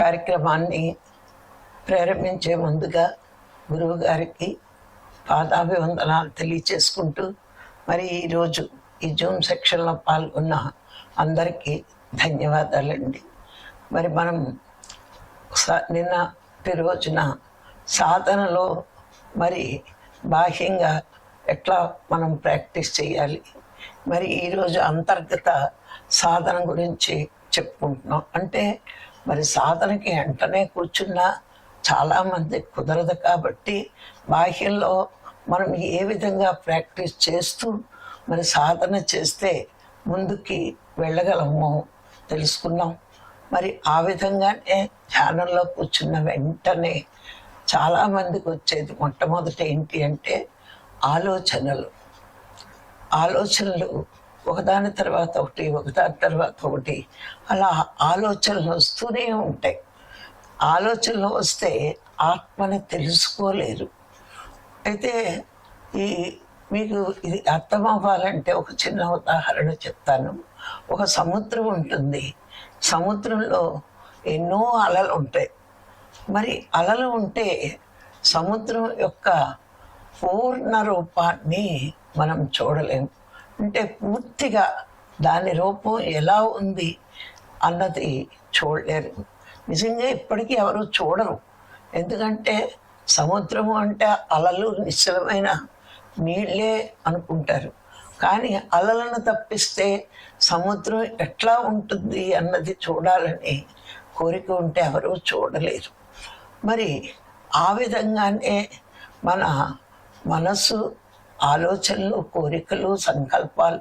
కార్యక్రమాన్ని ప్రారంభించే ముందుగా గురువు గారికి పాదాభివందనాలు తెలియచేసుకుంటూ మరి ఈరోజు ఈ జూమ్ సెక్షన్లో పాల్గొన్న అందరికీ ధన్యవాదాలండి. మరి మనం నిన్న నిన్నటి రోజున సాధనలో మరి బాహ్యంగా ఎట్లా మనం ప్రాక్టీస్ చేయాలి? మరి ఈరోజు అంతర్గత సాధన గురించి చెప్పుకుంటున్నాం. అంటే మరి సాధనకి వెంటనే కూర్చున్నా చాలామంది కుదరదు కాబట్టి బాహ్యంలో మనం ఏ విధంగా ప్రాక్టీస్ చేస్తూ మరి సాధన చేస్తే ముందుకి వెళ్ళగలము తెలుసుకున్నాం. మరి ఆ విధంగానే ధ్యానంలో కూర్చున్న వెంటనే చాలామందికి వచ్చేది మొట్టమొదట ఏంటి అంటే ఆలోచనలు. ఆలోచనలు ఒకదాని తర్వాత ఒకటి ఒకదాని తర్వాత ఒకటి. అలా ఆలోచనలు వస్తూనే ఉంటాయి. ఆలోచనలు వస్తే ఆత్మని తెలుసుకోలేరు. అయితే ఈ మీకు ఇది అర్థం అవ్వాలంటే ఒక చిన్న ఉదాహరణ చెప్తాను. ఒక సముద్రం ఉంటుంది. సముద్రంలో ఎన్నో అలలు ఉంటాయి. మరి అలలు ఉంటే సముద్రం యొక్క పూర్ణ రూపాన్ని మనం చూడలేము అంటే పూర్తిగా దాని రూపం ఎలా ఉంది అన్నది చూడలేరు. నిజంగా ఇప్పటికీ ఎవరు చూడరు. ఎందుకంటే సముద్రము అంటే అలలు నిశ్చలమైన నీళ్ళే అనుకుంటారు. కానీ అలలను తప్పిస్తే సముద్రం ఎట్లా ఉంటుంది అన్నది చూడాలని కోరిక ఉంటే ఎవరు చూడలేరు. మరి ఆ విధంగానే మన మనసు ఆలోచనలు కోరికలు సంకల్పాలు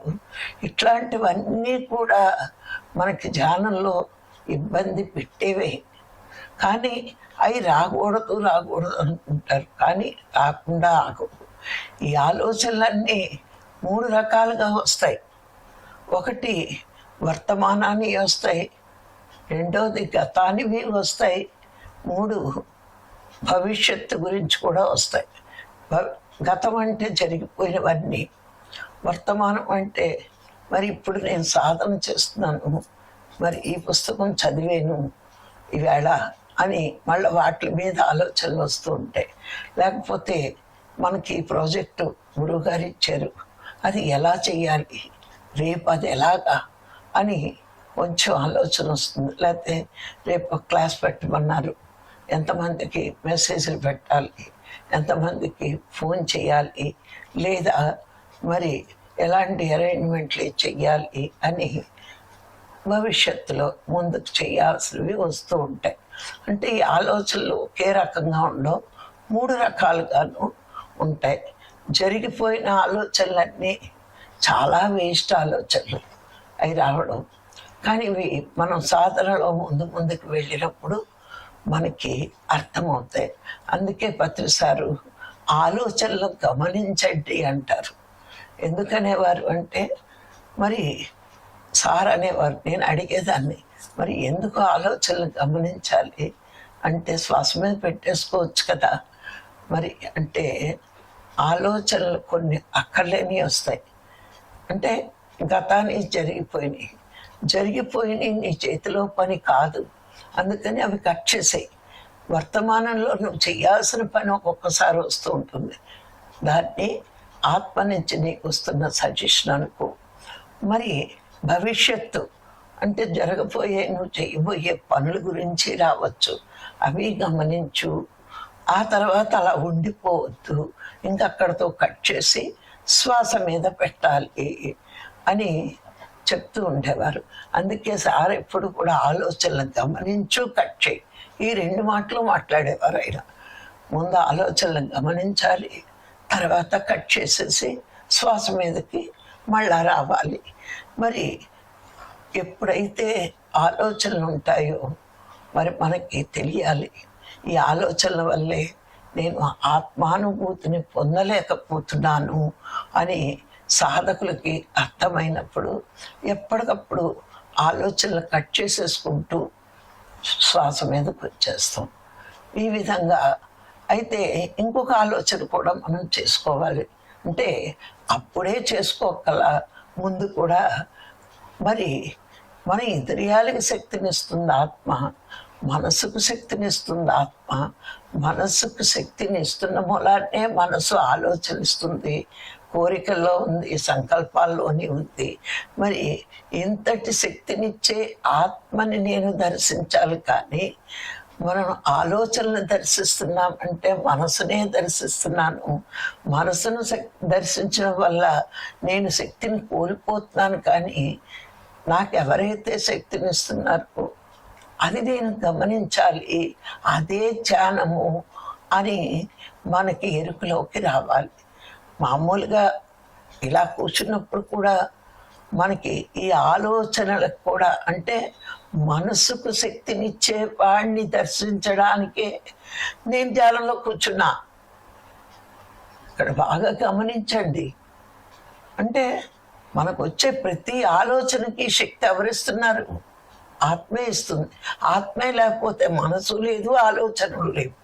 ఇట్లాంటివన్నీ కూడా మనకి ధ్యానంలో ఇబ్బంది పెట్టేవే. కానీ అవి రాకూడదు రాకూడదు అనుకుంటారు. కానీ రాకుండా ఆగవు ఈ ఆలోచనలన్నీ మూడు రకాలుగా వస్తాయి. ఒకటి వర్తమానాన్ని వస్తాయి. రెండవది గతానివి వస్తాయి. మూడు భవిష్యత్తు గురించి కూడా వస్తాయి. గతం అంటే జరిగిపోయినవన్నీ. వర్తమానం అంటే మరి ఇప్పుడు నేను సాధన చేస్తున్నాను. మరి ఈ పుస్తకం చదివాను ఈవేళ అని మళ్ళీ వాటి మీద ఆలోచనలు వస్తూ ఉంటాయి. లేకపోతే మనకి ఈ ప్రాజెక్టు గురువుగారు ఇచ్చారు. అది ఎలా చేయాలి? రేపు అది ఎలాగా? అని కొంచెం ఆలోచన వస్తుంది. లేకపోతే రేపు క్లాస్ పెట్టమన్నారు. ఎంతమందికి మెసేజ్లు పెట్టాలి? ఎంతమందికి ఫోన్ చేయాలి లేదా మరి ఎలాంటి అరేంజ్మెంట్లు చెయ్యాలి అని భవిష్యత్తులో ముందుకు చేయాల్సినవి వస్తూ ఉంటాయి. అంటే ఈ ఆలోచనలు ఒకే రకంగా ఉండవు మూడు రకాలుగాను ఉంటాయి. జరిగిపోయిన ఆలోచనలన్నీ చాలా వేస్ట్ ఆలోచనలు అవి రావడం. కానీ ఇవి మనం సాధనలో ముందు ముందుకు వెళ్ళినప్పుడు మనకి అర్థమవుతాయి. అందుకే పత్రిసారు ఆలోచనలు గమనించండి అంటారు. ఎందుకనేవారు అంటే మరి సార్ అనేవారు నేను అడిగేదాన్ని మరి ఎందుకు ఆలోచనలు గమనించాలి? అంటే శ్వాస మీద పెట్టేసుకోవచ్చు కదా. మరి అంటే ఆలోచనలు కొన్ని అక్కర్లేని వస్తాయి. అంటే గతానికి జరిగిపోయినాయి. జరిగిపోయినాయి నీ చేతిలో పని కాదు. అందుకని అవి కట్ చేసాయి. వర్తమానంలో నువ్వు చేయాల్సిన పని ఒక్కొక్కసారి వస్తూ ఉంటుంది. దాన్ని ఆత్మ నుంచి నీకు వస్తున్న సజెషన్ అనుకో. మరి భవిష్యత్తు అంటే జరగబోయే నువ్వు చేయబోయే పనుల గురించి రావచ్చు. అవి గమనించు. ఆ తర్వాత అలా ఉండిపోవద్దు. ఇంకా అక్కడతో కట్ చేసి శ్వాస మీద పెట్టాలి అని చెప్తూ ఉండేవారు. అందుకే సార్ ఎప్పుడు కూడా ఆలోచనలు గమనించు కట్ చేయి ఈ రెండు మాటలు మాట్లాడేవారు ఆయన. ముందు ఆలోచనలు గమనించాలి తర్వాత కట్ చేసేసి శ్వాస మీదకి మళ్ళా రావాలి. మరి ఎప్పుడైతే ఆలోచనలు ఉంటాయో మరి మనకి తెలియాలి. ఈ ఆలోచనల వల్లే నేను ఆత్మానుభూతిని పొందలేకపోతున్నాను అని సాధకులకి అర్థమైనప్పుడు ఎప్పటికప్పుడు ఆలోచనలు కట్ చేసేసుకుంటూ శ్వాస మీదకి వచ్చేస్తాం. ఈ విధంగా అయితే ఇంకొక ఆలోచన కూడా మనం చేసుకోవాలి. అంటే అప్పుడే చేసుకోగల ముందు కూడా మరి మన ఇంద్రియాలకు శక్తినిస్తుంది ఆత్మ మనసుకు శక్తినిస్తుంది ఆత్మ మనసుకు శక్తిని ఇస్తున్న మూలాన్నే మనసు ఆలోచనిస్తుంది. కోరికల్లో ఉంది సంకల్పాల్లోని ఉంది. మరి ఇంతటి శక్తినిచ్చే ఆత్మని నేను దర్శించాలి కానీ మనం ఆలోచనలు దర్శిస్తున్నాం అంటే మనసునే దర్శిస్తున్నాను. మనసును దర్శించడం వల్ల నేను శక్తిని కోల్పోతున్నాను కానీ నాకు ఎవరైతే శక్తినిస్తున్నారో అది నేను గమనించాలి. అదే ధ్యానము అని మనకి ఎరుకలోకి రావాలి. మామూలుగా ఇలా కూర్చున్నప్పుడు కూడా మనకి ఈ ఆలోచనలకు కూడా అంటే మనసుకు శక్తినిచ్చే వాడిని దర్శించడానికే నేను ధ్యానంలో కూర్చున్నా. ఇక్కడ బాగా గమనించండి. అంటే మనకు వచ్చే ప్రతి ఆలోచనకి శక్తి ఎవరిస్తున్నారు? ఆత్మే ఇస్తుంది. ఆత్మే లేకపోతే మనసు లేదు ఆలోచనలు లేవు.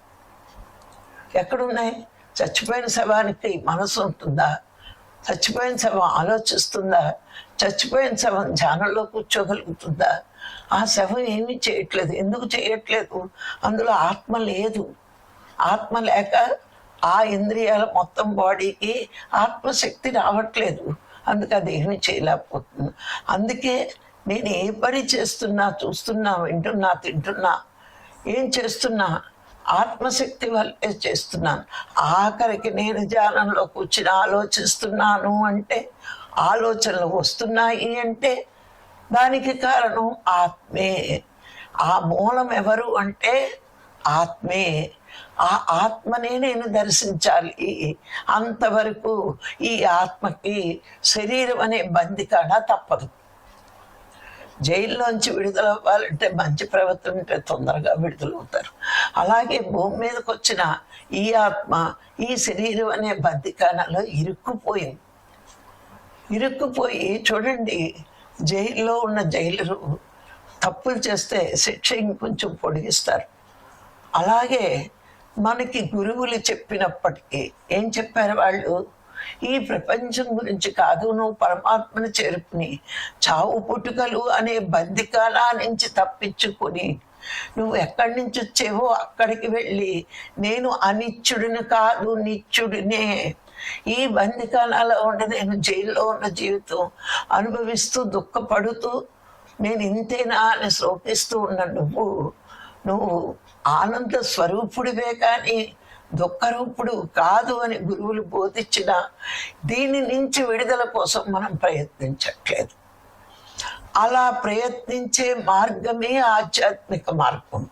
ఎక్కడున్నాయి? చచ్చిపోయిన శవానికి మనసు ఉంటుందా? చచ్చిపోయిన శవం ఆలోచిస్తుందా? చచ్చిపోయిన శవం ధ్యానంలో కూర్చోగలుగుతుందా? ఆ శవం ఏమీ చేయట్లేదు. ఎందుకు చేయట్లేదు? అందులో ఆత్మ లేదు. ఆత్మ లేక ఆ ఇంద్రియాల మొత్తం బాడీకి ఆత్మశక్తి రావట్లేదు. అందుకే అది ఏమీ చేయలేకపోతుంది. అందుకే నేను ఏ పని చేస్తున్నా చూస్తున్నా వింటున్నా తింటున్నా ఏం చేస్తున్నా ఆత్మశక్తి వల్లే చేస్తున్నాను. ఆఖరికి నేను ధ్యానంలో కూర్చుని ఆలోచిస్తున్నాను అంటే ఆలోచనలు వస్తున్నాయి అంటే దానికి కారణం ఆత్మే. ఆ మూలం ఎవరు అంటే ఆత్మే. ఆ ఆత్మనే నేను దర్శించాలి. అంతవరకు ఈ ఆత్మకి శరీరం అనే బందికాడ తప్పదు. జైల్లోంచి విడుదల అవ్వాలంటే మంచి ప్రవర్తన ఉంటే తొందరగా విడుదలవుతారు. అలాగే భూమి మీదకి వచ్చిన ఈ ఆత్మ ఈ శరీరం అనే బందికాణలో ఇరుక్కుపోయింది. ఇరుక్కుపోయి చూడండి జైల్లో ఉన్న జైలు తప్పులు చేస్తే శిక్ష ఇంకొంచెం పొడిగిస్తారు. అలాగే మనకి గురువులు చెప్పినప్పటికీ ఏం చెప్పారు వాళ్ళు? ఈ ప్రపంచం గురించి కాదు నువ్వు పరమాత్మను చేరుకుని చావు పుట్టుకలు అనే బందికాల నుంచి తప్పించుకుని నువ్వు ఎక్కడి నుంచి వచ్చేవో అక్కడికి వెళ్ళి నేను అనిత్యుడిని కాదు నిత్యుడినే ఈ బందికాలలో ఉండి నేను జైల్లో ఉన్న జీవితం అనుభవిస్తూ దుఃఖపడుతూ నేను ఇంతేనా అని శోకిస్తూ ఉన్న నువ్వు నువ్వు ఆనంద స్వరూపుడివే కానీ దుఃఖరూపుడు కాదు అని గురువులు బోధించిన దీని నుంచి విడుదల కోసం మనం ప్రయత్నించట్లేదు. అలా ప్రయత్నించే మార్గమే ఆధ్యాత్మిక మార్గం.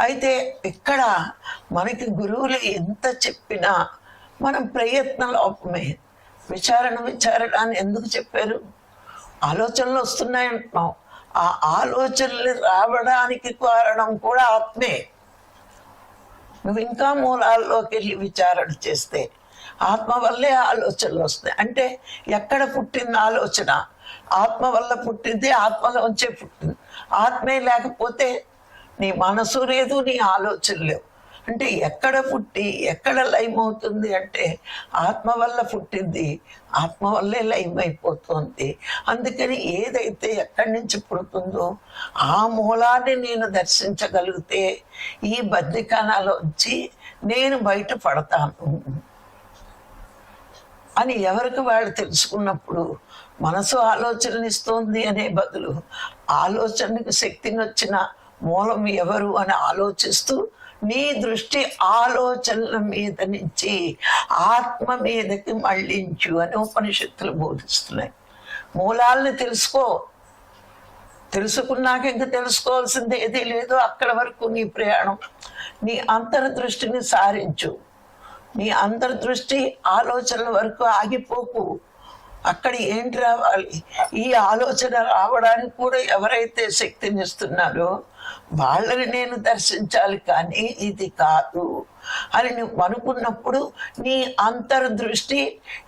అయితే ఇక్కడ మనకి గురువులు ఎంత చెప్పినా మనం ప్రయత్న లోపమే. విచారణ విచారణ అని ఎందుకు చెప్పారు? ఆలోచనలు వస్తున్నాయంటున్నాం. ఆ ఆలోచనలు రావడానికి కారణం కూడా ఆత్మే. నువ్వు ఇంకా మూలాల్లోకి వెళ్ళి విచారణ చేస్తే ఆత్మ వల్లే ఆలోచనలు వస్తాయి. అంటే ఎక్కడ పుట్టింది ఆలోచన? ఆత్మ వల్ల పుట్టింది ఆత్మలోంచే పుట్టింది. ఆత్మే లేకపోతే నీ మనసు లేదు నీ ఆలోచన లేవు. అంటే ఎక్కడ పుట్టి ఎక్కడ లయం అవుతుంది అంటే ఆత్మ వల్ల పుట్టింది. ఆత్మ వల్లే లయం అయిపోతుంది. అందుకని ఏదైతే ఎక్కడి నుంచి పుడుతుందో ఆ మూలాన్ని నేను దర్శించగలిగితే ఈ బద్ధికానాలోంచి నేను బయట పడతాను అని ఎవరికి వాళ్ళు తెలుసుకున్నప్పుడు మనసు ఆలోచననిస్తోంది అనే బదులు ఆలోచనకు శక్తిని వచ్చిన మూలం ఎవరు అని ఆలోచిస్తూ నీ దృష్టి ఆలోచనల మీద నుంచి ఆత్మ మీదకి మళ్ళించు అని ఉపనిషత్తులు బోధిస్తున్నాయి. మూలాల్ని తెలుసుకో. తెలుసుకున్నాక ఇంక తెలుసుకోవాల్సింది ఏదీ లేదు. అక్కడ వరకు నీ ప్రయాణం. నీ అంతర్దృష్టిని సారించు. నీ అంతర్దృష్టి ఆలోచనల వరకు ఆగిపోకు. అక్కడ ఏంటి రావాలి? ఈ ఆలోచన రావడానికి కూడా ఎవరైతే శక్తినిస్తున్నారో వాళ్ళని నేను దర్శించాలి కానీ ఇది కాదు అని నువ్వు అనుకున్నప్పుడు నీ అంతర్దృష్టి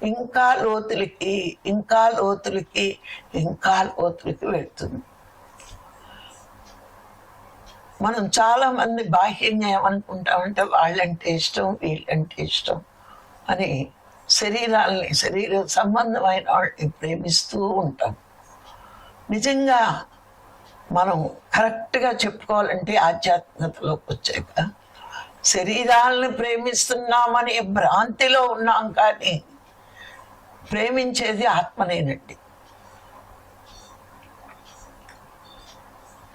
ఇంకా లోతులకి ఇంకా లోతులకి ఇంకా లోతులకి వెళ్తుంది. మనం చాలా మంది బాహ్యంగా ఏమనుకుంటామంటే వాళ్ళంటే ఇష్టం వీళ్ళంటే ఇష్టం అని శరీరాల్ని శరీర సంబంధమైన వాళ్ళని ప్రేమిస్తూ ఉంటాం. నిజంగా మనం కరెక్ట్గా చెప్పుకోవాలంటే ఆధ్యాత్మికతలోకి వచ్చాక శరీరాలను ప్రేమిస్తున్నామని భ్రాంతిలో ఉన్నాం కానీ ప్రేమించేది ఆత్మనేనండి.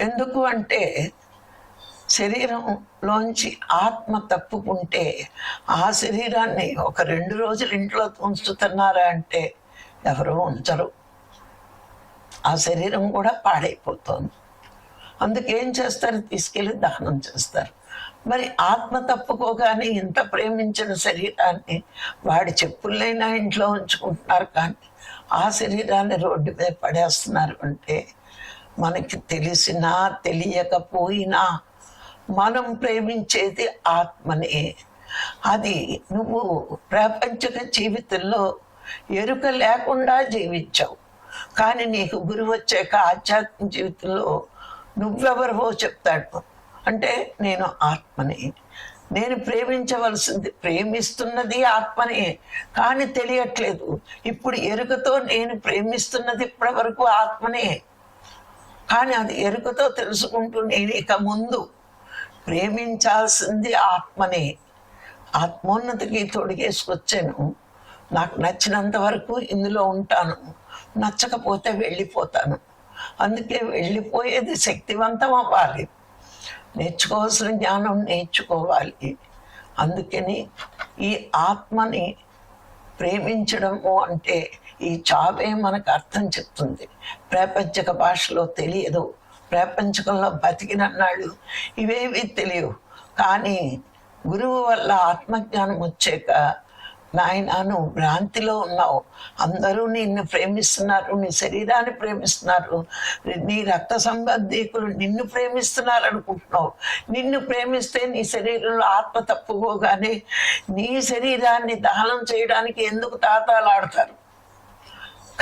ఎందుకు అంటే శరీరంలోంచి ఆత్మ తప్పుకుంటే ఆ శరీరాన్ని ఒక రెండు రోజులు ఇంట్లో ఉంచుతున్నారా అంటే ఎవరూ ఉంచరు. ఆ శరీరం కూడా పాడైపోతుంది. అందుకేం చేస్తారు? తీసుకెళ్ళి దహనం చేస్తారు. మరి ఆత్మ తప్పుకోగానే ఇంత ప్రేమించిన శరీరాన్ని వాడి చెప్పులైనా ఇంట్లో ఉంచుకుంటున్నారు కానీ ఆ శరీరాన్ని రోడ్డు మీద పడేస్తున్నారు అంటే మనకి తెలిసినా తెలియకపోయినా మనం ప్రేమించేది ఆత్మనే. అది నువ్వు ప్రాపంచిక జీవితంలో ఎరుక లేకుండా జీవించావు. కానీ నీకు గురువు వచ్చాక ఆధ్యాత్మిక జీవితంలో నువ్వెవరివో చెప్తాడు. అంటే నేను ఆత్మని. నేను ప్రేమించవలసింది ప్రేమిస్తున్నది ఆత్మనే. కానీ తెలియట్లేదు. ఇప్పుడు ఎరుకతో నేను ప్రేమిస్తున్నది ఇప్పటి వరకు ఆత్మనే. కానీ అది ఎరుకతో తెలుసుకుంటూ నేను ఇక ముందు ప్రేమించాల్సింది ఆత్మనే. ఆత్మోన్నతికి తొడిగేసుకొచ్చాను. నాకు నచ్చినంత వరకు ఇందులో ఉంటాను. నచ్చకపోతే వెళ్ళిపోతాను. అందుకే వెళ్ళిపోయేది శక్తివంతం అవ్వాలి నేర్చుకోవాల్సిన జ్ఞానం నేర్చుకోవాలి. అందుకని ఈ ఆత్మని ప్రేమించడము అంటే ఈ చావే మనకు అర్థం చెప్తుంది. ప్రాపంచిక భాషలో తెలియదు. ప్రాపంచకంలో బతికినన్నాడు ఇవేవి తెలియవు. కానీ గురువు వల్ల ఆత్మజ్ఞానం వచ్చాక నాయన నువ్వు భ్రాంతిలో ఉన్నావు. అందరూ నిన్ను ప్రేమిస్తున్నారు నీ శరీరాన్ని ప్రేమిస్తున్నారు. నీ రక్త సంబంధీకులు నిన్ను ప్రేమిస్తున్నారు అనుకుంటున్నావు. నిన్ను ప్రేమిస్తే నీ శరీరంలో ఆత్మ తప్పుకోగానే నీ శరీరాన్ని దహనం చేయడానికి ఎందుకు తాతాలాడతారు?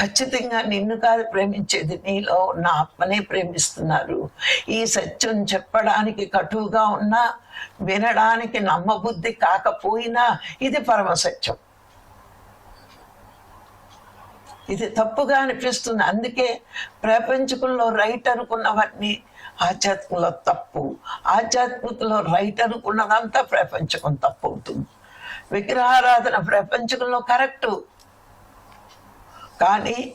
ఖచ్చితంగా నిన్ను కాదు ప్రేమించేది. నీలో ఉన్న ఆత్మనే ప్రేమిస్తున్నారు. ఈ సత్యం చెప్పడానికి కటువుగా ఉన్నా వినడానికి నమ్మబుద్ధి కాకపోయినా ఇది పరమ సత్యం. ఇది తప్పుగా అనిపిస్తుంది. అందుకే ప్రపంచకుల్లో రైట్ అనుకున్నవన్నీ ఆధ్యాత్మికలో తప్పు. ఆధ్యాత్మికలో రైట్ అనుకున్నదంతా ప్రపంచకం తప్పు అవుతుంది. విగ్రహారాధన ప్రపంచకంలో కరెక్టు. కానీ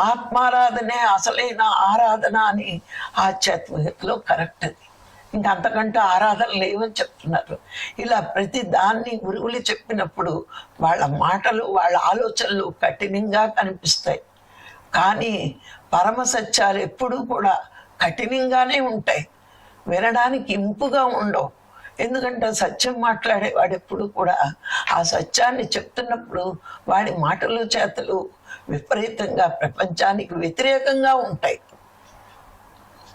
ఆత్మారాధనే అసలైన ఆరాధన అని ఆధ్యాత్మికతలో కరెక్ట్ అది. ఇంకా అంతకంటే ఆరాధన లేవని చెప్తున్నారు. ఇలా ప్రతి దాన్ని గురువులు చెప్పినప్పుడు వాళ్ళ మాటలు వాళ్ళ ఆలోచనలు కఠినంగా కనిపిస్తాయి. కానీ పరమ సత్యాలు ఎప్పుడూ కూడా కఠినంగానే ఉంటాయి. వినడానికి ఇంపుగా ఉండవు. ఎందుకంటే సత్యం మాట్లాడేవాడు ఎప్పుడు కూడా ఆ సత్యాన్ని చెప్తున్నప్పుడు వాడి మాటలు చేతలు విపరీతంగా ప్రపంచానికి వ్యతిరేకంగా ఉంటాయి.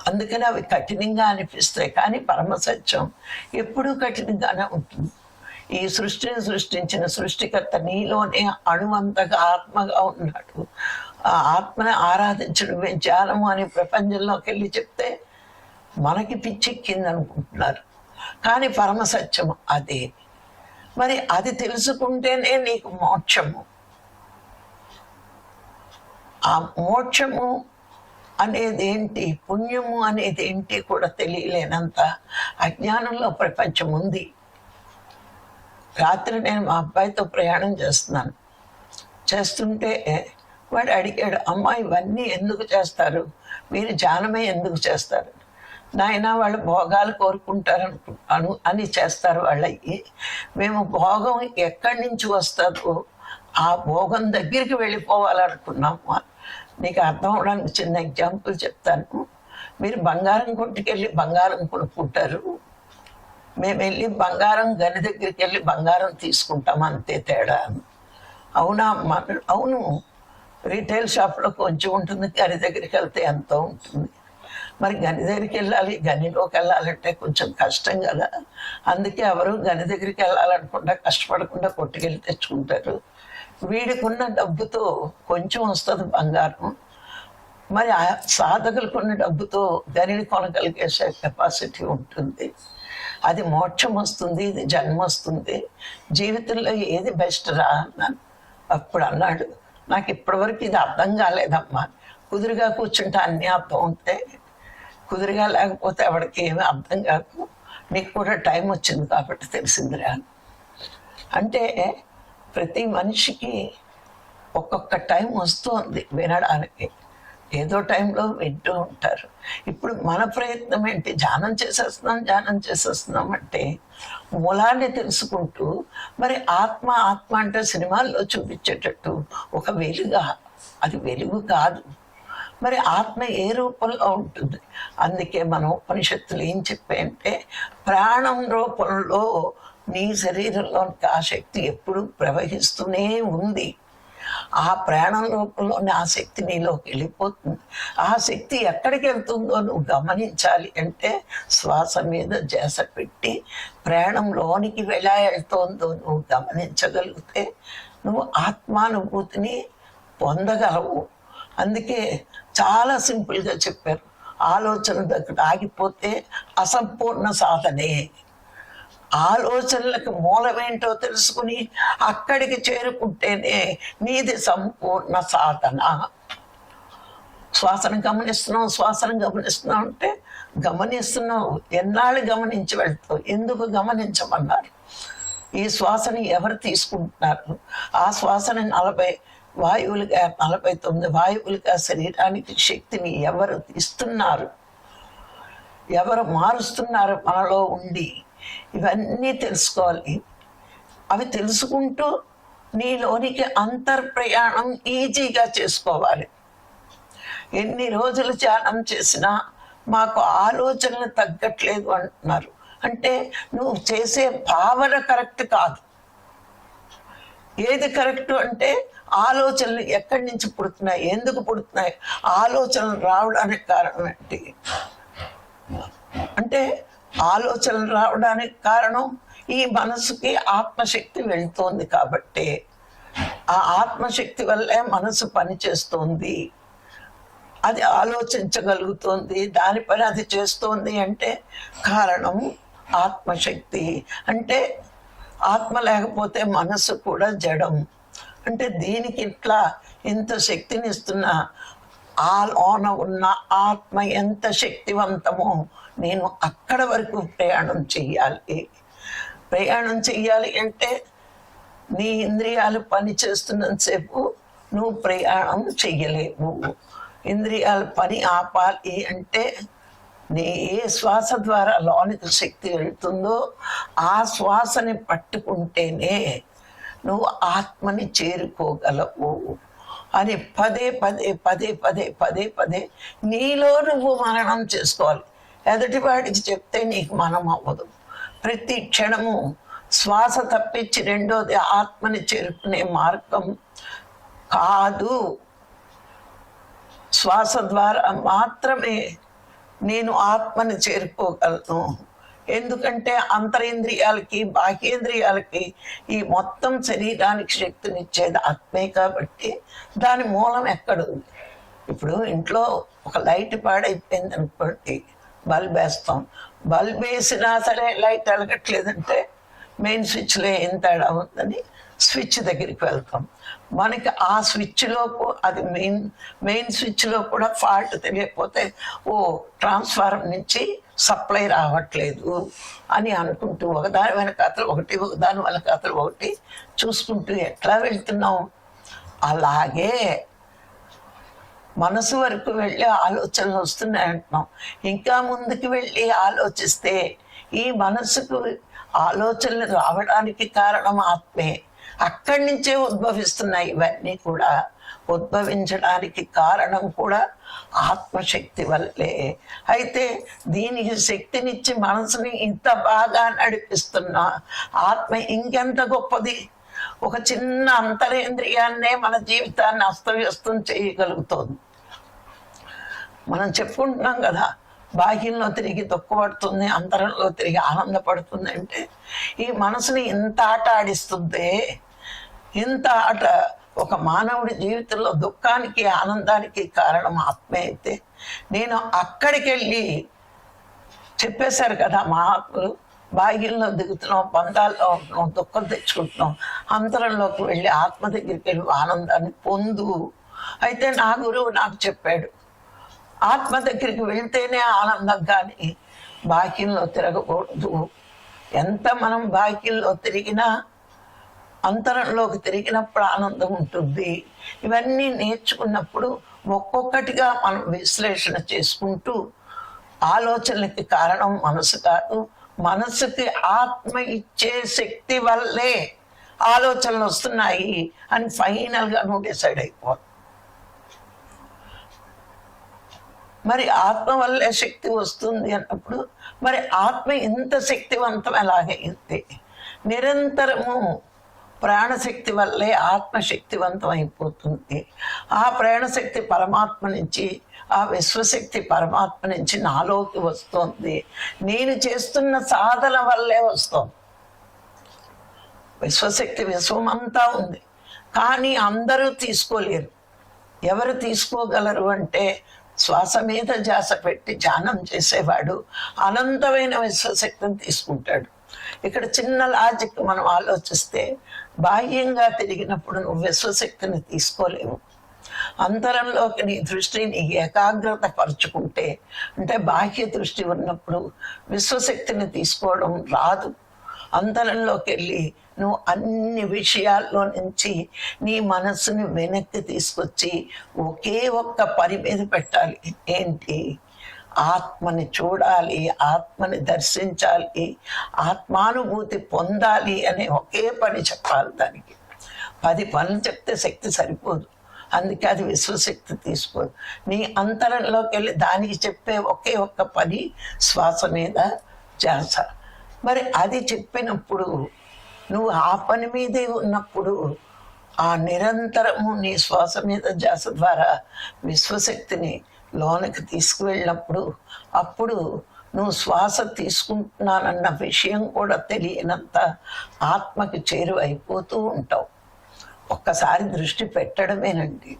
అందుకని అవి కఠినంగా అనిపిస్తాయి. కానీ పరమ సత్యం ఎప్పుడూ కఠినంగానే ఉంటుంది. ఈ సృష్టిని సృష్టించిన సృష్టికర్త నీలోనే అణువంతగా ఆత్మగా ఉన్నాడు. ఆ ఆత్మని ఆరాధించడం ధ్యానము అని ప్రపంచంలోకి వెళ్ళి చెప్తే మనకి పిచ్చెక్కింది అనుకుంటున్నారు కానీ పరమ సత్యం అదే. మరి అది తెలుసుకుంటేనే నీకు మోక్షము. ఆ మోక్షము అనేది ఏంటి పుణ్యము అనేది ఏంటి కూడా తెలియలేనంత అజ్ఞానంలో ప్రపంచం ఉంది. రాత్రి నేను మా అబ్బాయితో ప్రయాణం చేస్తున్నాను. చేస్తుంటే వాడు అడిగాడు అమ్మ ఇవన్నీ ఎందుకు చేస్తారు? మీరు ధ్యానమే ఎందుకు చేస్తారు? నాయన వాళ్ళు భోగాలు కోరుకుంటారు అను అని చేస్తారు వాళ్ళకి మేము భోగం ఎక్కడి నుంచి వస్తారు ఆ భోగం దగ్గరికి వెళ్ళిపోవాలనుకున్నాము నీకు అర్థం అవడానికి చిన్న ఎగ్జాంపుల్ చెప్తాను. మీరు బంగారం కొట్టుకెళ్ళి బంగారం కొనుక్కుంటారు. మేము వెళ్ళి బంగారం గని దగ్గరికి వెళ్ళి బంగారం తీసుకుంటాం అంతే తేడా. అవునా అవును. రీటైల్ షాప్లో కొంచెం ఉంటుంది గని దగ్గరికి వెళ్తే ఎంతో ఉంటుంది. మరి గని దగ్గరికి వెళ్ళాలి గనిలోకి వెళ్ళాలంటే కొంచెం కష్టం కదా. అందుకే ఎవరు గని దగ్గరికి వెళ్ళాలనుకుంటా కష్టపడకుండా కొట్టుకెళ్ళి తెచ్చుకుంటారు. వీడికున్న డబ్బుతో కొంచెం వస్తుంది బంగారం. మరి ఆ సాధకులకున్న డబ్బుతో గనిని కొనగలిగే కెపాసిటీ ఉంటుంది. అది మోక్షం వస్తుంది ఇది జన్మ వస్తుంది. జీవితంలో ఏది బెస్ట్ రా అన్నాను అప్పుడు అన్నాడు. నాకు ఇప్పటివరకు ఇది అర్థం కాలేదమ్మా. కుదురుగా కూర్చుంటే అన్నీ అర్థం ఉంటాయి కుదురుగా లేకపోతే ఎవరికి ఏమీ అర్థం కాకు నీకు కూడా టైం వచ్చింది కాబట్టి తెలిసిందిరా. అంటే ప్రతి మనిషికి ఒక్కొక్క టైం వస్తుంది వినడానికి. ఏదో టైంలో వింటూ ఉంటారు. ఇప్పుడు మన ప్రయత్నం ఏంటి? ధ్యానం చేసేస్తున్నాం ధ్యానం చేసేస్తున్నాం అంటే మూలాన్ని తెలుసుకుంటూ మరి ఆత్మ ఆత్మ అంటే సినిమాల్లో చూపించేటట్టు ఒక వెలుగా అది వెలుగు కాదు. మరి ఆత్మ ఏ రూపంలో ఉంటుంది? అందుకే మనం ఉపనిషత్తులు ఏం చెప్పాయంటే ప్రాణం రూపంలో నీ శరీరంలోనికి ఆ శక్తి ఎప్పుడు ప్రవహిస్తూనే ఉంది. ఆ ప్రాణం రూపంలోని ఆ శక్తి నీలోకి వెళ్ళిపోతుంది. ఆ శక్తి ఎక్కడికి వెళ్తుందో నువ్వు గమనించాలి అంటే శ్వాస మీద చేస పెట్టి ప్రాణంలోనికి ఎలా వెళ్తుందో నువ్వు గమనించగలిగితే నువ్వు ఆత్మానుభూతిని పొందగలవు. అందుకే చాలా సింపుల్గా చెప్పారు. ఆలోచన దగ్గర ఆగిపోతే అసంపూర్ణ సాధనే. ఆలోచనలకు మూలమేంటో తెలుసుకుని అక్కడికి చేరుకుంటేనే నీది సంపూర్ణ సాధన. శ్వాసను గమనిస్తున్నావు శ్వాసను గమనిస్తున్నావు అంటే గమనిస్తున్నావు ఎన్నాళ్ళు గమనించి వెళ్తావు? ఎందుకు గమనించమన్నారు? ఈ శ్వాసని ఎవరు తీసుకుంటున్నారు? ఆ శ్వాసని నలభై వాయువులుగా నలభై తొమ్మిది వాయువులుగా శరీరానికి శక్తిని ఎవరు ఇస్తున్నారు ఎవరు మారుస్తున్నారు మనలో ఉండి ఇవన్నీ తెలుసుకోవాలి. అవి తెలుసుకుంటూ నీలోనికి అంతర్ప్రయాణం ఈజీగా చేసుకోవాలి. ఎన్ని రోజులు ధ్యానం చేసినా మాకు ఆలోచనలు తగ్గట్లేదు అంటున్నారు. అంటే నువ్వు చేసే భావన కరెక్ట్ కాదు. ఏది కరెక్ట్ అంటే ఆలోచనలు ఎక్కడి నుంచి పుడుతున్నాయి ఎందుకు పుడుతున్నాయి ఆలోచనలు రావడానికి కారణం ఏంటి? అంటే ఆలోచనలు రావడానికి కారణం ఈ మనసుకి ఆత్మశక్తి వెళ్తోంది కాబట్టి. ఆ ఆత్మశక్తి వల్లే మనసు పనిచేస్తోంది. అది ఆలోచించగలుగుతోంది. పని అది చేస్తోంది అంటే కారణం ఆత్మశక్తి. అంటే ఆత్మ లేకపోతే మనసు కూడా జడం. అంటే దీనికి ఇట్లా ఇంత శక్తిని ఇస్తున్న ఆలోన ఉన్న ఆత్మ ఎంత శక్తివంతమో నేను అక్కడ వరకు ప్రయాణం చెయ్యాలి. ప్రయాణం చెయ్యాలి అంటే నీ ఇంద్రియాలు పని చేస్తున్నంతసేపు నువ్వు ప్రయాణం చెయ్యలేవు. ఇంద్రియాల పని ఆపాలి అంటే నీ ఏ శ్వాస ద్వారా లోనికి శక్తి వెళ్తుందో ఆ శ్వాసని పట్టుకుంటేనే నువ్వు ఆత్మని చేరుకోగలవు. అని పదే పదే పదే పదే పదే పదే నీలో నువ్వు మరణం చేసుకోవాలి. ఎదుటివాడికి చెప్తే నీకు మనం అవ్వదు. ప్రతి క్షణము శ్వాస తప్పించి రెండోది ఆత్మని చేరుకునే మార్గం కాదు. శ్వాస ద్వారా మాత్రమే నేను ఆత్మని చేరుకోగలను. ఎందుకంటే అంతరేంద్రియాలకి బాహ్యేంద్రియాలకి ఈ మొత్తం శరీరానికి శక్తినిచ్చేది ఆత్మే కాబట్టి దాని మూలం ఎక్కడుంది ఇప్పుడు ఇంట్లో ఒక లైట్ పాడైపోయింది అనుకోండి బల్బ్ వేస్తాం. బల్బ్ వేసినా సరే లైట్ వెలగట్లేదంటే మెయిన్ స్విచ్లో ఏం తేడా ఉందని స్విచ్ దగ్గరికి వెళ్తాం. మనకి ఆ స్విచ్లో అది మెయిన్ మెయిన్ స్విచ్లో కూడా ఫాల్ట్ తెలియకపోతే ఓ ట్రాన్స్ఫార్మర్ నుంచి సప్లై రావట్లేదు అని అనుకుంటూ ఒకదాని వెనకాతలు ఒకటి ఒకదాని వెనకాతలు ఒకటి చూసుకుంటూ ఎట్లా వెళ్తున్నాం? అలాగే మనసు వరకు వెళ్ళి ఆలోచనలు వస్తున్నాయి అంటున్నాం ఇంకా ముందుకు వెళ్ళి ఆలోచిస్తే ఈ మనసుకు ఆలోచనలు రావడానికి కారణం ఆత్మే. అక్కడి నుంచే ఉద్భవిస్తున్నాయి ఇవన్నీ కూడా. ఉద్భవించడానికి కారణం కూడా ఆత్మశక్తి వల్లే. అయితే దీనికి శక్తినిచ్చి మనసుని ఇంత బాగా నడిపిస్తున్నా ఆత్మ ఇంకెంత గొప్పది? ఒక చిన్న అంతరేంద్రియాన్నే మన జీవితాన్ని అస్తవ్యస్తం చేయగలుగుతోంది. మనం చెప్పుకుంటున్నాం కదా బాహ్యంలో తిరిగి దుఃఖపడుతుంది అంతరంలో తిరిగి ఆనందపడుతుంది అంటే ఈ మనసుని ఇంత ఆట ఆడిస్తుంది ఇంత ఆట ఒక మానవుడి జీవితంలో దుఃఖానికి ఆనందానికి కారణం ఆత్మే అయితే నేను అక్కడికి వెళ్ళి చెప్పేశారు కదా మహాత్ములు బాహ్యంలో దిగుతున్నాం బంధాల్లో ఉంటున్నాం దుఃఖం తెచ్చుకుంటున్నాం. అంతరంలోకి వెళ్ళి ఆత్మ దగ్గరికి వెళ్ళి ఆనందాన్ని పొందు. అయితే నా గురువు నాకు చెప్పాడు ఆత్మ దగ్గరికి వెళ్తేనే ఆనందం కానీ బాహ్యంలో తిరగకూడదు. ఎంత మనం బాహ్యంలో తిరిగినా అంతరంలోకి తిరిగినప్పుడు ఆనందం ఉంటుంది. ఇవన్నీ నేర్చుకున్నప్పుడు ఒక్కొక్కటిగా మనం విశ్లేషణ చేసుకుంటూ ఆలోచనలకి కారణం మనసు కాదు. మనసుకి ఆత్మ ఇచ్చే శక్తి వల్లే ఆలోచనలు వస్తున్నాయి అని ఫైనల్గా నువ్వు డిసైడ్ అయిపోవాలి. మరి ఆత్మ వల్లే శక్తి వస్తుంది అన్నప్పుడు మరి ఆత్మ ఇంత శక్తివంతం ఎలాగైంది నిరంతరము ప్రాణశక్తి వల్లే ఆత్మ శక్తివంతం అయిపోతుంది. ఆ ప్రాణశక్తి పరమాత్మ నుంచి ఆ విశ్వశక్తి పరమాత్మ నుంచి నాలోకి వస్తుంది. నేను చేస్తున్న సాధన వల్లే వస్తుంది. విశ్వశక్తి విశ్వమంతా ఉంది. కానీ అందరూ తీసుకోలేరు. ఎవరు తీసుకోగలరు అంటే శ్వాస మీద జాస పెట్టి ధ్యానం చేసేవాడు అనంతమైన విశ్వశక్తిని తీసుకుంటాడు. ఇక్కడ చిన్న లాజిక్ మనం ఆలోచిస్తే బాహ్యంగా తిరిగినప్పుడు నువ్వు విశ్వశక్తిని తీసుకోలేవు. అంతరంలోకి నీ దృష్టిని ఏకాగ్రత పరుచుకుంటే అంటే బాహ్య దృష్టి ఉన్నప్పుడు విశ్వశక్తిని తీసుకోవడం రాదు. అంతరంలోకి వెళ్ళి నువ్వు అన్ని విషయాల్లో నుంచి నీ మనస్సుని వెనక్కి తీసుకొచ్చి ఒకే ఒక్క పని మీద పెట్టాలి. ఏంటి? ఆత్మని చూడాలి ఆత్మని దర్శించాలి ఆత్మానుభూతి పొందాలి అనే ఒకే పని చెప్పాలి దానికి. పది పనులు చెప్తే శక్తి సరిపోదు. అందుకే అది విశ్వశక్తి తీసుకోదు. నీ అంతరంలోకి వెళ్ళి దానికి చెప్పే ఒకే ఒక్క పని శ్వాస మీద ధ్యాస. మరి అది చెప్పినప్పుడు నువ్వు ఆ పని మీదే ఉన్నప్పుడు ఆ నిరంతరము నీ శ్వాస మీద ధ్యాస ద్వారా విశ్వశక్తిని లోనికి తీసుకువెళ్ళినప్పుడు అప్పుడు నువ్వు శ్వాస తీసుకుంటున్నానన్న విషయం కూడా తెలియనంత ఆత్మకి చేరువైపోతూ ఉంటావు. ఒక్కసారి దృష్టి పెట్టడమేనండి.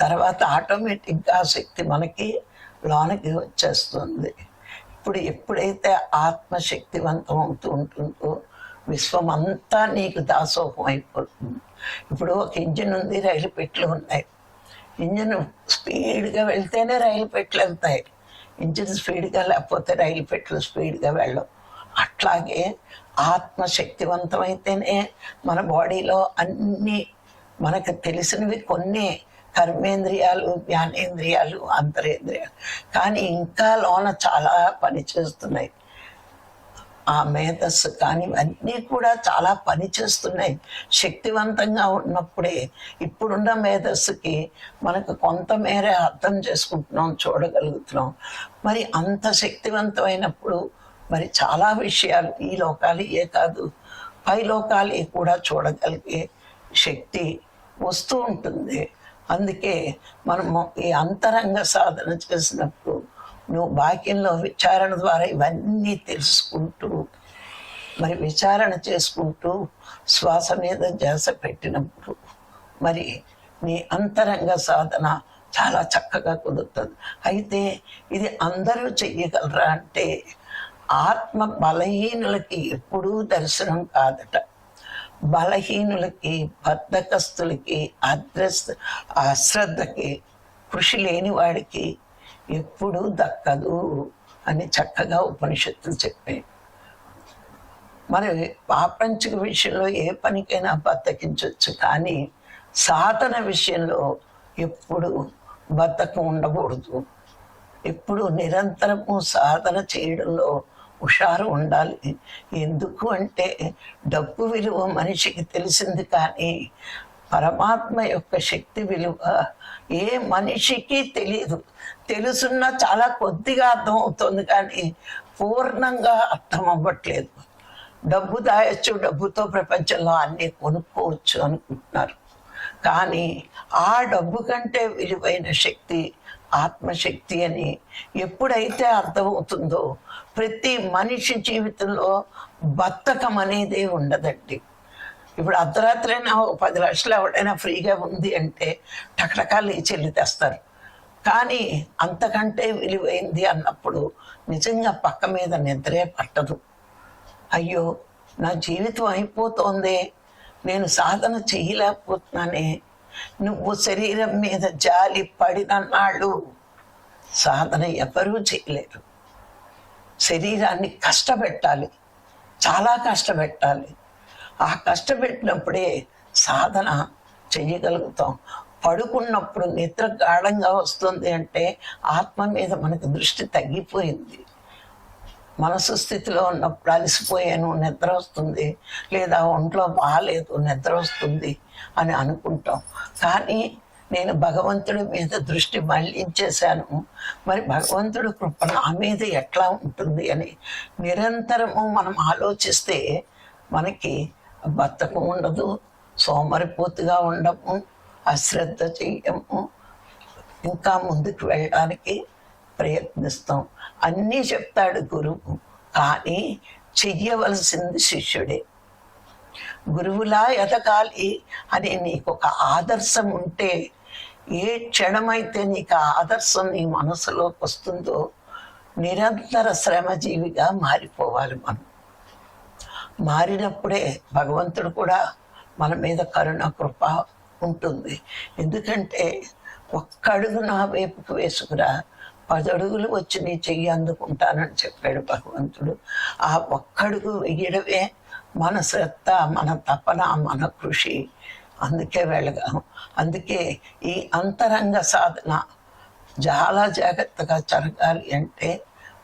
తర్వాత ఆటోమేటిక్గా ఆ శక్తి మనకి లోనికి వచ్చేస్తుంది. ఇప్పుడు ఎప్పుడైతే ఆత్మ శక్తివంతం అవుతూ ఉంటుందో విశ్వం అంతా నీకు దాసోహం అయిపోతుంది. ఇప్పుడు ఒక ఇంజిన్ ఉంది రైలు పెట్లు ఉన్నాయి. ఇంజిన్ స్పీడ్గా వెళ్తేనే రైలు పెట్లు వెళ్తాయి. ఇంజిన్ స్పీడ్గా లేకపోతే రైలు పెట్లు స్పీడ్గా వెళ్ళవు. అట్లాగే ఆత్మ శక్తివంతమైతేనే మన బాడీలో అన్ని మనకు తెలిసినవి కొన్ని కర్మేంద్రియాలు జ్ఞానేంద్రియాలు అంతరేంద్రియాలు. కానీ ఇంకా లోన చాలా పనిచేస్తున్నాయి ఆ మేధస్సు కానీ అన్నీ కూడా చాలా పని చేస్తున్నాయి. శక్తివంతంగా ఉన్నప్పుడే ఇప్పుడున్న మేధస్సుకి మనకు కొంతమేర అర్థం చేసుకుంటున్నాం చూడగలుగుతున్నాం. మరి అంత శక్తివంతమైనప్పుడు మరి చాలా విషయాలు ఈ లోకాలు ఏ కాదు. పై లోకాలు కూడా చూడగలిగే శక్తి వస్తూ ఉంటుంది. అందుకే మనము ఈ అంతరంగ సాధన చేసినప్పుడు నువ్వు బాక్యంలో విచారణ ద్వారా ఇవన్నీ తెలుసుకుంటూ మరి విచారణ చేసుకుంటూ శ్వాస మీద ధ్యాస పెట్టినప్పుడు మరి నీ అంతరంగ సాధన చాలా చక్కగా కుదురుతుంది. అయితే ఇది అందరూ చెయ్యగలరా అంటే ఆత్మ బలహీనులకి ఎప్పుడూ దర్శనం కాదట. బలహీనులకి బద్ధకస్తులకి అద్రస్త అశ్రద్ధకి కృషి లేని వాడికి ఎప్పుడూ దక్కదు అని చక్కగా ఉపనిషత్తులు చెప్పాయి. మరి ప్రాపంచిక విషయంలో ఏ పనికైనా బద్దకించవచ్చు కానీ సాధన విషయంలో ఎప్పుడు బద్ధకం ఉండకూడదు. ఎప్పుడు నిరంతరము సాధన చేయడంలో హుషారు ఉండాలి. ఎందుకు అంటే డబ్బు విలువ మనిషికి తెలిసింది కానీ పరమాత్మ యొక్క శక్తి విలువ ఏ మనిషికి తెలియదు. తెలుసున్నా చాలా కొద్దిగా అర్థం అవుతుంది కానీ పూర్ణంగా అర్థం అవ్వట్లేదు డబ్బు దాయచ్చు డబ్బుతో ప్రపంచంలో అన్నీ కొనుక్కోవచ్చు అనుకుంటున్నారు. కానీ ఆ డబ్బు కంటే విలువైన శక్తి ఆత్మశక్తి అని ఎప్పుడైతే అర్థమవుతుందో ప్రతి మనిషి జీవితంలో బద్ధకం అనేది ఉండదండి. ఇప్పుడు అర్ధరాత్రైనా ఒక పది లక్షలు ఎవడైనా ఫ్రీగా ఉంది అంటే టకటకాలు చెల్లి తెస్తారు. కానీ అంతకంటే విలువైంది అన్నప్పుడు నిజంగా పక్క మీద నిద్రే పట్టదు. అయ్యో నా జీవితం అయిపోతోంది నేను సాధన చేయలేకపోతున్నానే నువ్వు శరీరం మీద జాలి పడిన నాళ్ళు సాధన ఎవరూ చేయలేరు. శరీరాన్ని కష్టపెట్టాలి. చాలా కష్టపెట్టాలి. ఆ కష్టపెట్టినప్పుడే సాధన చెయ్యగలుగుతాం. పడుకున్నప్పుడు నిద్ర గాఢంగా వస్తుంది అంటే ఆత్మ మీద మనకు దృష్టి తగ్గిపోయింది. మనసు స్థితిలో ఉన్నప్పుడు అలసిపోయాను నిద్ర వస్తుంది. లేదా ఒంట్లో బాగాలేదు నిద్ర వస్తుంది అని అనుకుంటాం. కానీ నేను భగవంతుడి మీద దృష్టి మళ్ళించేశాను. మరి భగవంతుడి కృప నా మీద ఎట్లా ఉంటుంది అని నిరంతరము మనం ఆలోచిస్తే మనకి బతకం ఉండదు సోమరిపోతుగా ఉండము అశ్రద్ధ చెయ్యము ఇంకా ముందుకు వెళ్ళడానికి ప్రయత్నిస్తాం. అన్నీ చెప్తాడు గురువు. కానీ చెయ్యవలసింది శిష్యుడే. గురువులా ఎదగాలి అని నీకు ఒక ఆదర్శం ఉంటే ఏ క్షణమైతే నీకు ఆ ఆదర్శం నీ మనసులోకి వస్తుందో నిరంతర శ్రమజీవిగా మారిపోవాలి మనం. మారినప్పుడే భగవంతుడు కూడా మన మీద కరుణ కృప ఉంటుంది. ఎందుకంటే ఒక్క అడుగు నా వైపుకు వేసుకురా పదడుగులు వచ్చి నీ చెయ్యి అందుకుంటానని చెప్పాడు భగవంతుడు. ఆ ఒక్కడుగు వెయ్యడమే మన శ్రద్ధ మన తపన మన కృషి. అందుకే వెళ్ళగాము అందుకే ఈ అంతరంగ సాధన చాలా జాగ్రత్తగా జరగాలి అంటే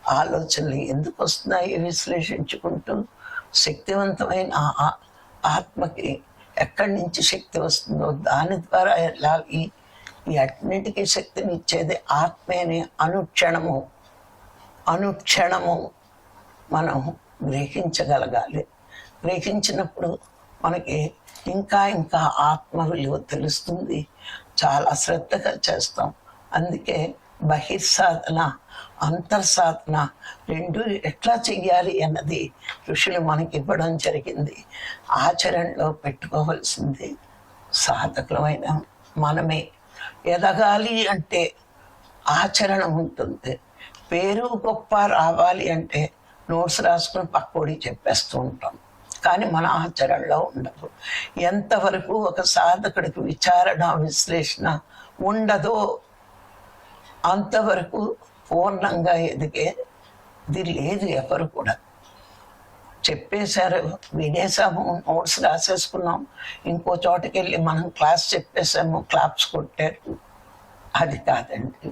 ఆలోచనలు ఎందుకు వస్తున్నాయి విశ్లేషించుకుంటూ శక్తివంతమైన ఆ- ఆత్మకి ఎక్కడి నుంచి శక్తి వస్తుందో దాని ద్వారా వెళ్ళాలి ఈ అన్నిటికీ శక్తిని ఇచ్చేది ఆత్మేని అనుక్షణము. అనుక్షణము మనం గ్రహించగలగాలి. గ్రహించినప్పుడు మనకి ఇంకా ఇంకా ఆత్మ విలువ తెలుస్తుంది. చాలా శ్రద్ధగా చేస్తాం. అందుకే బహిర్సాధన అంతర్సాధన రెండు ఎట్లా చెయ్యాలి అన్నది ఋషులు మనకి ఇవ్వడం జరిగింది. ఆచరణలో పెట్టుకోవాల్సింది సాధకులమైన మనమే. ఎదగాలి అంటే ఆచరణ ఉంటుంది. పేరు గొప్ప రావాలి అంటే నోట్స్ రాసుకుని పక్కోడి చెప్పేస్తూ ఉంటాం. కానీ మన ఆచరణలో ఉండదు. ఎంతవరకు ఒక సాధకుడికి విచారణ విశ్లేషణ ఉండదో అంతవరకు పూర్ణంగా ఎదిగే ఇది లేదు ఎవరు కూడా. చెప్పేశారు వినేసాము నోట్స్ రాసేసుకున్నాం. ఇంకో చోటకి వెళ్ళి మనం క్లాస్ చెప్పేసాము క్లాప్స్ కొట్టారు. అది కాదండి.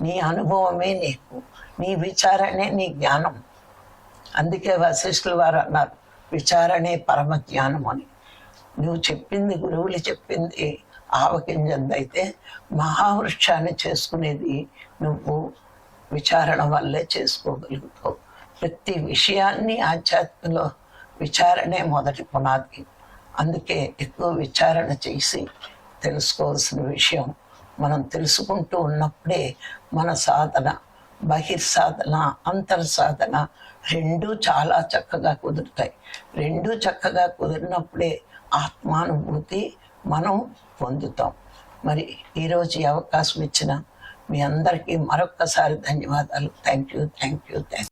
నీ అనుభవమే నీకు. నీ విచారణే నీ జ్ఞానం. అందుకే వశిష్ఠుల వారు అన్నారు విచారణే పరమ జ్ఞానం అని. నువ్వు చెప్పింది గురువులు చెప్పింది ఆవకింజందైతే మహావృక్షాన్ని చేసుకునేది నువ్వు విచారణ వల్లే చేసుకోగలుగుతావు. ప్రతి విషయాన్ని ఆధ్యాత్మలో విచారణే మొదటి పునాది. అందుకే ఎక్కువ విచారణ చేసి తెలుసుకోవాల్సిన విషయం మనం తెలుసుకుంటూ ఉన్నప్పుడే మన సాధన బహిర్సాధన అంతర్ సాధన రెండు చాలా చక్కగా కుదురుతాయి. రెండు చక్కగా కుదిరినప్పుడే ఆత్మానుభూతి మనం పొందుతాం. మరి ఈరోజు ఈ అవకాశం ఇచ్చిన మీ అందరికీ మరొక్కసారి ధన్యవాదాలు. Thank you thank you thank